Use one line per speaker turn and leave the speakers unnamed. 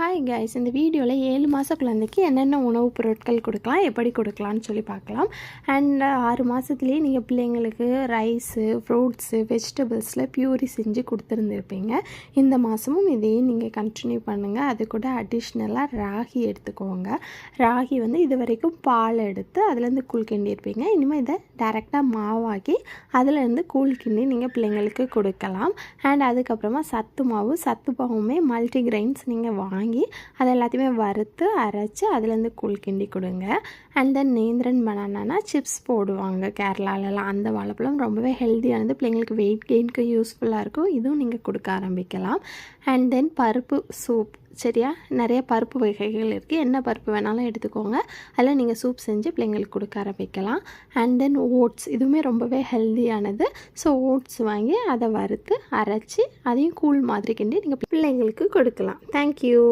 Hi guys இந்த வீடியோவில் ஏழு மாத குழந்தைக்கு என்னென்ன உணவுப் பொருட்கள் கொடுக்கலாம் எப்படி கொடுக்கலான்னு சொல்லி பார்க்கலாம். அண்ட் ஆறு மாதத்துலேயே நீங்கள் பிள்ளைங்களுக்கு ரைஸு ஃப்ரூட்ஸு வெஜிடபிள்ஸில் பியூரி செஞ்சு கொடுத்துருந்துருப்பீங்க. இந்த மாதமும் இதையே நீங்கள் கண்டினியூ பண்ணுங்கள் அது கூட அடிஷ்னலாக ராகி எடுத்துக்கோங்க. ராகி வந்து இது வரைக்கும் பால் எடுத்து அதுலேருந்து கூழ் கிண்டியிருப்பீங்க. இனிமேல் இதை டேரெக்டாக மாவாக்கி அதுலேருந்து கூழ் கிண்டி நீங்கள் பிள்ளைங்களுக்கு கொடுக்கலாம். அண்ட் அதுக்கப்புறமா சத்து மாவு சத்து மாவுமே மல்டி நீங்கள் வாங்கி வாங்கி அதை எல்லாத்தையுமே வறுத்து அரைச்சி அதுலேருந்து கூழ் கிண்டி கொடுங்க. அண்ட் தென் நேந்திரன் பனானானா சிப்ஸ் போடுவாங்க கேரளாலலாம். அந்த வாழைப்பழம் ரொம்பவே ஹெல்த்தியானது பிள்ளைங்களுக்கு வெயிட் கெயினுக்கு யூஸ்ஃபுல்லாக இருக்கும். இதுவும் நீங்கள் கொடுக்க ஆரம்பிக்கலாம். அண்ட் தென் பருப்பு சூப் சரியா? நிறைய பருப்பு வகைகள் இருக்குது என்ன பருப்பு வேணாலும் எடுத்துக்கோங்க. அதில் நீங்கள் சூப் செஞ்சு பிள்ளைங்களுக்கு கொடுக்க ஆரம்பிக்கலாம். அண்ட் தென் ஓட்ஸ் இதுவுமே ரொம்பவே ஹெல்த்தியானது ஸோ ஓட்ஸ் வாங்கி அதை வறுத்து அரைச்சி அதையும் கூழ் மாதிரி கிண்டி நீங்கள் பிள்ளைங்களுக்கு கொடுக்கலாம். தேங்க்யூ